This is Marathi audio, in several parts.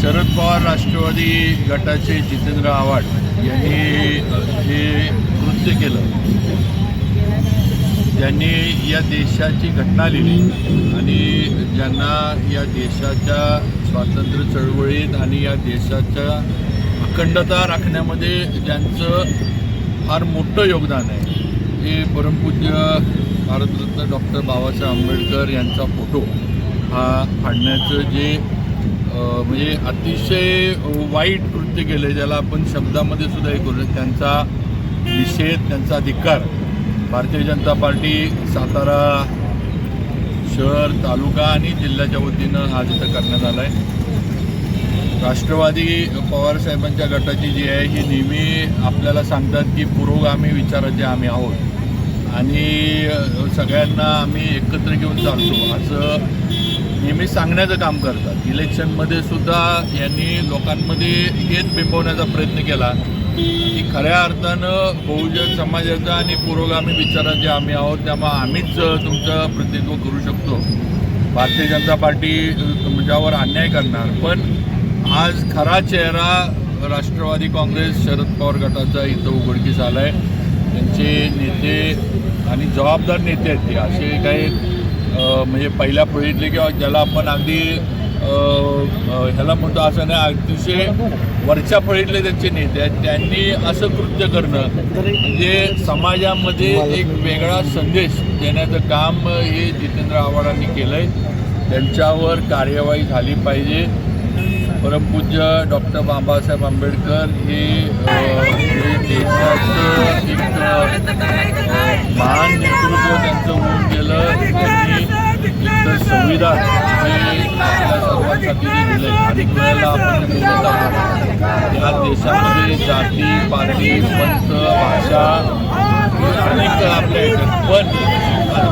शरद पवार राष्ट्रवादी गटाचे जितेंद्र आव्हाड यांनी हे जे कृत्य केलं. ज्यांनी या देशाची घटना लिहिली आणि ज्यांना या देशाच्या स्वातंत्र्य चळवळीत आणि या देशाच्या अखंडता राखण्यामध्ये ज्यांचं फार मोठं योगदान आहे हे परमपूज्य भारतरत्न डॉक्टर बाबासाहेब आंबेडकर यांचा फोटो हा फाडण्याचं जे म्हणजे अतिशय वाईट कृत्य केलं आहे ज्याला आपण शब्दामध्ये सुद्धा हे करू त्यांचा निषेध त्यांचा अधिकार भारतीय जनता पार्टी सातारा शहर तालुका आणि जिल्ह्याच्या वतीनं हा जिथं करण्यात आला आहे राष्ट्रवादी पवारसाहेबांच्या गटाची जी आहे ही नेहमी आपल्याला सांगतात की पुरोगामी विचाराचे आम्ही आहोत. आणि सगळ्यांना आम्ही एकत्र घेऊन चालतो. असं नेहमी सांगण्याचं काम करतात. इलेक्शनमध्ये सुद्धा यांनी लोकांमध्ये हेच बिंबवण्याचा प्रयत्न केला. की खऱ्या अर्थानं बहुजन समाजाचा आणि पुरोगामी विचाराचे आम्ही आहोत त्यामुळे आम्हीच तुमचं प्रतिनिधित्व करू शकतो. भारतीय जनता पार्टी तुमच्यावर अन्याय करणार पण आज खरा चेहरा राष्ट्रवादी काँग्रेस शरद पवार गटाचा इथं उघडकीस आला आहे त्यांचे नेते आणि जबाबदार नेते आहेत ते. असे काही म्हणजे पहिल्या पिढीतले किंवा ज्याला आपण अगदी ह्याला म्हणतो असं नाही अतिशय वरच्या फळीतले त्यांचे नेते आहेत. त्यांनी असं कृत्य करणं म्हणजे समाजामध्ये एक वेगळा संदेश देण्याचं काम हे जितेंद्र आव्हाडांनी केलं आहे त्यांच्यावर कार्यवाही झाली पाहिजे. परमपूज्य डॉक्टर बाबासाहेब आंबेडकर हे हे देशाचं एक महान नेतृत्व त्यांचं होऊन गेलं. त्यांनी संविधान म्हणजे हे आपल्या सर्वांसाठी वेळेला आपण हे आहोत या देशामध्ये जाती पार्टी पंथ भाषा अनेक आपल्या पण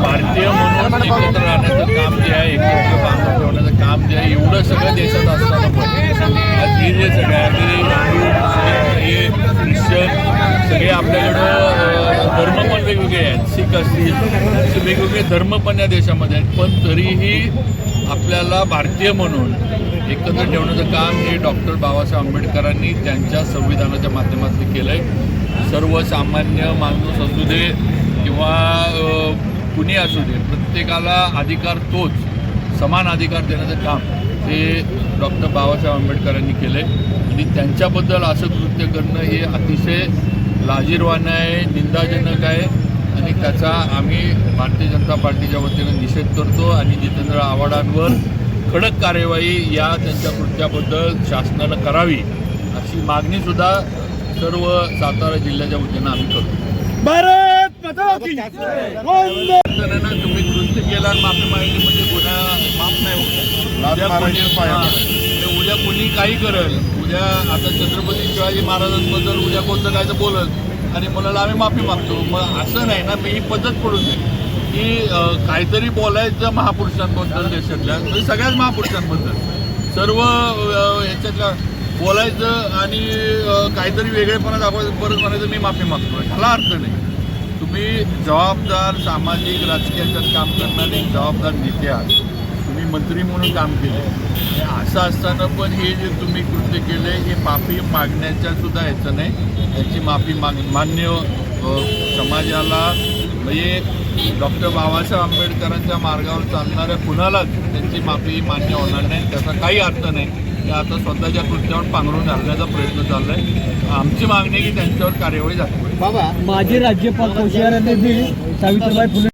भारतीय म्हणून एकत्र राहण्याचं काम जे आहे एकत्र बांधून ठेवण्याचं काम जे आहे एवढं सगळं देशात असताना पण आज हे जे सगळे हिंदू मुस्लिम हे ख्रिश्चन सगळे आपल्याला धार्मिक असतील असे वेगवेगळे धर्म पण या देशामध्ये आहेत. पण तरीही आपल्याला भारतीय म्हणून एकत्र ठेवण्याचं काम हे डॉक्टर बाबासाहेब आंबेडकरांनी त्यांच्या संविधानाच्या माध्यमातून केलं आहे सर्वसामान्य माणूस असू दे किंवा कुणी असू दे प्रत्येकाला अधिकार तोच समान अधिकार देण्याचं काम हे डॉक्टर बाबासाहेब आंबेडकरांनी केलं आहे आणि त्यांच्याबद्दल असं कृत्य करणं हे अतिशय लाजीरवानं आहे निंदाजनक आहे. त्याचा आम्ही भारतीय जनता पार्टीच्या वतीनं निषेध करतो आणि जितेंद्र आव्हाडांवर कडक कार्यवाही या त्यांच्या कृत्याबद्दल शासनानं करावी अशी मागणीसुद्धा सर्व सातारा जिल्ह्याच्या वतीनं आम्ही करतो. तुम्ही कृत्य केला आणि माफी मागितली म्हणजे गुन्हा माफ नाही होत. उद्या कोणी ते उद्या कोणी काही करेल उद्या आता छत्रपती शिवाजी महाराजांबद्दल उद्या कोणतं काय तर बोलल आणि मुलाला आम्ही माफी मागतो. मग असं नाही ना मी ही पद्धत पडू नये की काहीतरी बोलायचं महापुरुषांबद्दल देशातल्या म्हणजे सगळ्याच महापुरुषांबद्दल. सर्व याच्यातल्या बोलायचं आणि काहीतरी वेगळेपणा दाखवायचं परत म्हणायचं मी माफी मागतो. ह्याला अर्थ नाही. तुम्ही जबाबदार सामाजिक राजकीय याच्यात काम करणारे जबाबदार नेते आहात. मंत्री म्हणून काम केले. असं असताना पण हे जे तुम्ही कृत्य केले हे माफी मागण्याच्या सुद्धा याचं नाही. त्याची माफी माग मान्य समाजाला म्हणजे डॉक्टर बाबासाहेब आंबेडकरांच्या मार्गावर चालणाऱ्या कुणालाच त्यांची माफी मान्य होणार नाही. त्याचा काही अर्थ नाही. ते आता स्वतःच्या कृत्यावर पांघरून घालण्याचा प्रयत्न चालला आहे आमची मागणी की त्यांच्यावर कार्यवाही झाली. बाबा माजी राज्यपाल सावित्रीबाई फुले